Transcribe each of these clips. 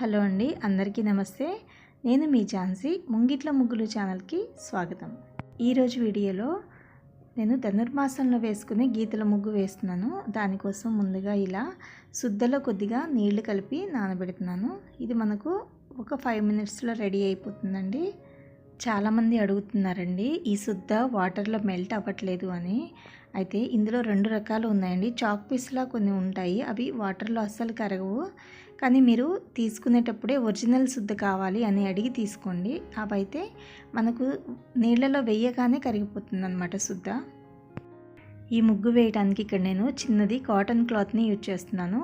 Hello అండి అందరికీ నమస్తే. నేను మీ ఝాన్సీ ముంగిట్ల ముగ్గులు ఛానల్కి స్వాగతం. ఈరోజు వీడియోలో నేను ధనుర్మాసంలో వేసుకునే గీతల ముగ్గు వేస్తున్నాను. దానికోసం ముందుగా ఇలా శుద్ధలో కొద్దిగా నీళ్ళు కలిపి నానబెడుతున్నాను. ఇది మనకు ఒక ఫైవ్ మినిట్స్లో రెడీ అయిపోతుందండి. చాలామంది అడుగుతున్నారండి ఈ శుద్ధ వాటర్లో మెల్ట్ అవ్వట్లేదు అని. అయితే ఇందులో రెండు రకాలు ఉన్నాయండి. చాక్ పీస్లా కొన్ని ఉంటాయి. అవి వాటర్లో అస్సలు కరగవు. కానీ మీరు తీసుకునేటప్పుడే ఒరిజినల్ శుద్ధ కావాలి అని అడిగి తీసుకోండి. అవైతే మనకు నీళ్ళలో వేయగానే కరిగిపోతుంది అనమాట శుద్ధ. ఈ ముగ్గు వేయడానికి ఇక్కడ నేను చిన్నది కాటన్ క్లాత్ని యూజ్ చేస్తున్నాను.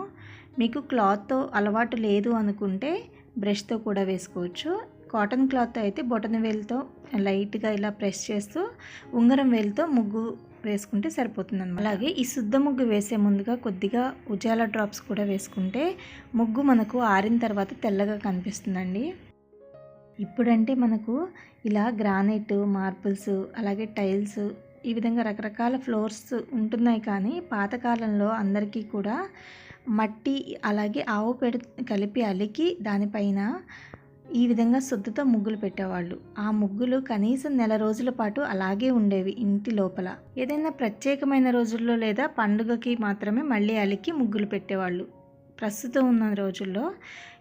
మీకు క్లాత్తో అలవాటు లేదు అనుకుంటే బ్రష్తో కూడా వేసుకోవచ్చు. కాటన్ క్లాత్ అయితే బొటన వేలుతో లైట్గా ఇలా ప్రెస్ చేస్తూ ఉంగరం వేలుతో ముగ్గు వేసుకుంటే సరిపోతుంది అనమాట అలాగే ఈ శుద్ధ ముగ్గు వేసే ముందుగా కొద్దిగా ఉజాల డ్రాప్స్ కూడా వేసుకుంటే ముగ్గు మనకు ఆరిన తర్వాత తెల్లగా కనిపిస్తుందండి. ఇప్పుడంటే మనకు ఇలా గ్రానైట్ మార్బుల్స్ అలాగే టైల్స్ ఈ విధంగా రకరకాల ఫ్లోర్స్ ఉంటున్నాయి కానీ పాతకాలంలో అందరికీ కూడా మట్టి అలాగే ఆవు పెడ కలిపి అలికి దానిపైన ఈ విధంగా సొద్దుతో ముగ్గులు పెట్టేవాళ్ళు. ఆ ముగ్గులు కనీసం నెల రోజుల పాటు అలాగే ఉండేవి ఇంటి లోపల. ఏదైనా ప్రత్యేకమైన రోజుల్లో లేదా పండుగకి మాత్రమే మళ్ళీ అలికి ముగ్గులు పెట్టేవాళ్ళు. ప్రస్తుతం ఉన్న రోజుల్లో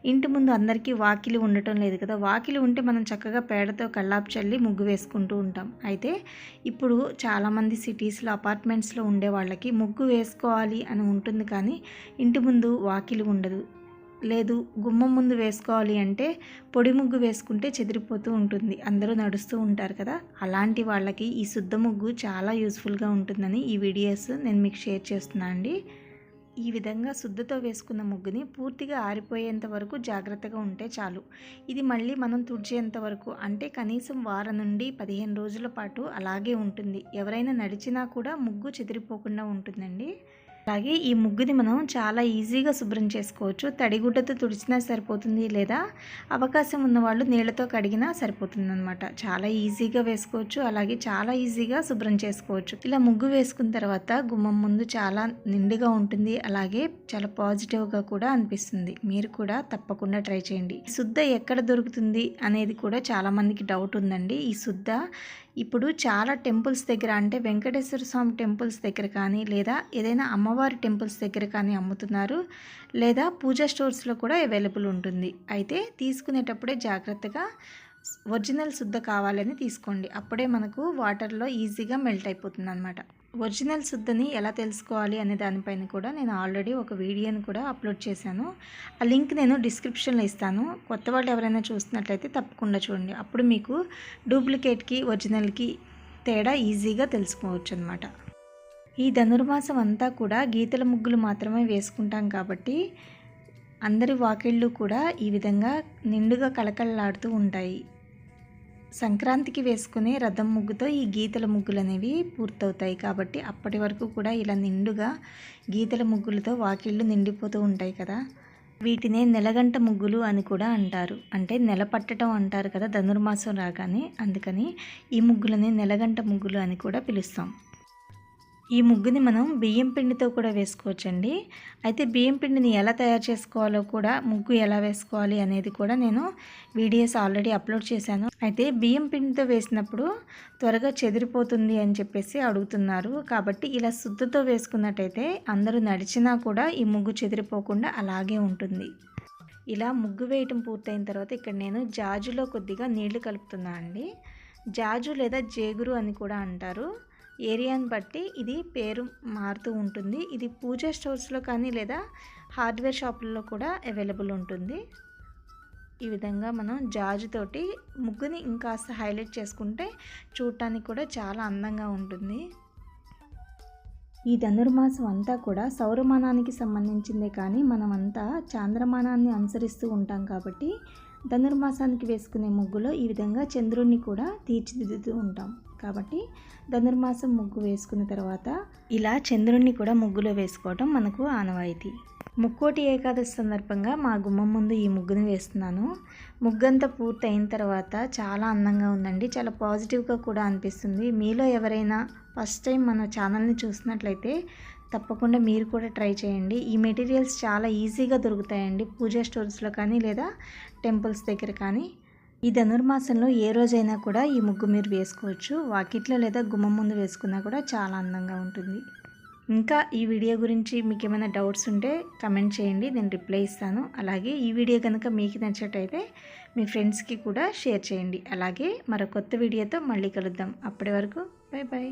ఇంటి ముందు అందరికీ వాకిలి ఉండటం లేదు కదా. వాకిలి ఉంటే మనం చక్కగా పేడతో కల్లాపు చల్లి ముగ్గు వేసుకుంటూ ఉంటాం. అయితే ఇప్పుడు చాలామంది సిటీస్లో అపార్ట్మెంట్స్లో ఉండే వాళ్ళకి ముగ్గు వేసుకోవాలి అని ఉంటుంది కానీ ఇంటి ముందు వాకిలి ఉండదు. లేదు గుమ్మం ముందు వేసుకోవాలి అంటే పొడి ముగ్గు వేసుకుంటే చెదిరిపోతూ ఉంటుంది. అందరూ నడుస్తూ ఉంటారు కదా. అలాంటి వాళ్ళకి ఈ శుద్ధ ముగ్గు చాలా యూస్ఫుల్గా ఉంటుందని ఈ వీడియోస్ నేను మీకు షేర్ చేస్తున్నాను అండి. ఈ విధంగా శుద్ధతో వేసుకున్న ముగ్గుని పూర్తిగా ఆరిపోయేంత వరకు జాగ్రత్తగా ఉంటే చాలు. ఇది మళ్ళీ మనం తుడిచేంత వరకు అంటే కనీసం వారం నుండి పదిహేను రోజుల పాటు అలాగే ఉంటుంది. ఎవరైనా నడిచినా కూడా ముగ్గు చెదిరిపోకుండా ఉంటుందండి. అలాగే ఈ ముగ్గుని మనం చాలా ఈజీగా శుభ్రం చేసుకోవచ్చు. తడిగుడ్డతో తుడిచినా సరిపోతుంది లేదా అవకాశం ఉన్న వాళ్ళు నీళ్ళతో కడిగినా సరిపోతుంది అనమాట చాలా ఈజీగా వేసుకోవచ్చు. అలాగే చాలా ఈజీగా శుభ్రం చేసుకోవచ్చు. ఇలా ముగ్గు వేసుకున్న తర్వాత గుమ్మం ముందు చాలా నిండుగా ఉంటుంది. అలాగే చాలా పాజిటివ్గా కూడా అనిపిస్తుంది. మీరు కూడా తప్పకుండా ట్రై చేయండి. శుద్ధ ఎక్కడ దొరుకుతుంది అనేది కూడా చాలామందికి డౌట్ ఉందండి. ఈ శుద్ధ ఇప్పుడు చాలా టెంపుల్స్ దగ్గర అంటే వెంకటేశ్వర స్వామి టెంపుల్స్ దగ్గర కానీ లేదా ఏదైనా అమ్మవారి టెంపుల్స్ దగ్గర కానీ అమ్ముతున్నారు లేదా పూజా స్టోర్స్లో కూడా అవైలబుల్ ఉంటుంది. అయితే తీసుకునేటప్పుడే జాగ్రత్తగా ఒరిజినల్ శుద్ధ కావాలని తీసుకోండి. అప్పుడే మనకు వాటర్లో ఈజీగా మెల్ట్ అయిపోతుంది అనమాట ఒరిజినల్ శుద్ధని ఎలా తెలుసుకోవాలి అనే దానిపైన కూడా నేను ఆల్రెడీ ఒక వీడియోని కూడా అప్లోడ్ చేశాను. ఆ లింక్ నేను డిస్క్రిప్షన్లో ఇస్తాను. కొత్త వాళ్ళు ఎవరైనా చూస్తున్నట్లయితే తప్పకుండా చూడండి. అప్పుడు మీకు డూప్లికేట్కి ఒరిజినల్కి తేడా ఈజీగా తెలుసుకోవచ్చు అనమాట ఈ ధనుర్మాసం అంతా కూడా గీతల ముగ్గులు మాత్రమే వేసుకుంటాం కాబట్టి అందరి వాకిళ్ళు కూడా ఈ విధంగా నిండుగా కళకళలాడుతూ ఉంటాయి. సంక్రాంతికి వేసుకునే రథం ముగ్గుతో ఈ గీతల ముగ్గులు అనేవి పూర్తవుతాయి కాబట్టి అప్పటి వరకు కూడా ఇలా నిండుగా గీతల ముగ్గులతో వాకిళ్ళు నిండిపోతూ ఉంటాయి కదా. వీటినే నెలగంట ముగ్గులు అని కూడా అంటారు. అంటే నెల పట్టడం అంటారు కదా ధనుర్మాసం రాగానే. అందుకని ఈ ముగ్గులని నెలగంట ముగ్గులు అని కూడా పిలుస్తాం. ఈ ముగ్గుని మనం బియ్యం పిండితో కూడా వేసుకోవచ్చండి. అయితే బియ్యం పిండిని ఎలా తయారు చేసుకోవాలో కూడా ముగ్గు ఎలా వేసుకోవాలి అనేది కూడా నేను వీడియోస్ ఆల్రెడీ అప్లోడ్ చేశాను. అయితే బియ్యం పిండితో వేసినప్పుడు త్వరగా చెదిరిపోతుంది అని చెప్పేసి అడుగుతున్నారు. కాబట్టి ఇలా శుద్ధతో వేసుకున్నట్టయితే అందరూ నడిచినా కూడా ఈ ముగ్గు చెదిరిపోకుండా అలాగే ఉంటుంది. ఇలా ముగ్గు వేయటం పూర్తయిన తర్వాత ఇక్కడ నేను జాజులో కొద్దిగా నీళ్ళు కలుపుతున్నా అండి. జాజు లేదా జేగురు అని కూడా అంటారు. ఏరియాని బట్టి ఇది పేరు మారుతూ ఉంటుంది. ఇది పూజా స్టోర్స్లో కానీ లేదా హార్డ్వేర్ షాపుల్లో కూడా అవైలబుల్ ఉంటుంది. ఈ విధంగా మనం జాజుతోటి ముగ్గుని ఇంకాస్త హైలైట్ చేసుకుంటే చూడటానికి కూడా చాలా అందంగా ఉంటుంది. ఈ ధనుర్మాసం అంతా కూడా సౌరమానానికి సంబంధించిందే కానీ మనమంతా చాంద్రమానాన్ని అనుసరిస్తూ ఉంటాం కాబట్టి ధనుర్మాసానికి వేసుకునే ముగ్గులో ఈ విధంగా చంద్రుణ్ణి కూడా తీర్చిదిద్దుతూ ఉంటాం. కాబట్టి ధనుర్మాసం ముగ్గు వేసుకున్న తర్వాత ఇలా చంద్రుణ్ణి కూడా ముగ్గులో వేసుకోవటం మనకు ఆనవాయితీ. ముక్కోటి ఏకాదశి సందర్భంగా మా గుమ్మం ముందు ఈ ముగ్గుని వేస్తున్నాను. ముగ్గంతా పూర్తి అయిన తర్వాత చాలా అందంగా ఉందండి. చాలా పాజిటివ్గా కూడా అనిపిస్తుంది. మీలో ఎవరైనా ఫస్ట్ టైం మన ఛానల్ని చూసినట్లయితే తప్పకుండా మీరు కూడా ట్రై చేయండి. ఈ మెటీరియల్స్ చాలా ఈజీగా దొరుకుతాయండి. పూజా స్టోర్స్లో కానీ లేదా టెంపుల్స్ దగ్గర కానీ. ఈ ధనుర్మాసంలో ఏ రోజైనా కూడా ఈ ముగ్గు మీరు వేసుకోవచ్చు. వాకిట్లో లేదా గుమ్మం ముందు వేసుకున్నా కూడా చాలా అందంగా ఉంటుంది. ఇంకా ఈ వీడియో గురించి మీకు ఏమైనా డౌట్స్ ఉంటే కమెంట్ చేయండి. నేను రిప్లై ఇస్తాను. అలాగే ఈ వీడియో కనుక మీకు నచ్చినట్టయితే మీ ఫ్రెండ్స్కి కూడా షేర్ చేయండి. అలాగే మరో కొత్త వీడియోతో మళ్ళీ కలుద్దాం. అప్పటి వరకు బాయ్ బాయ్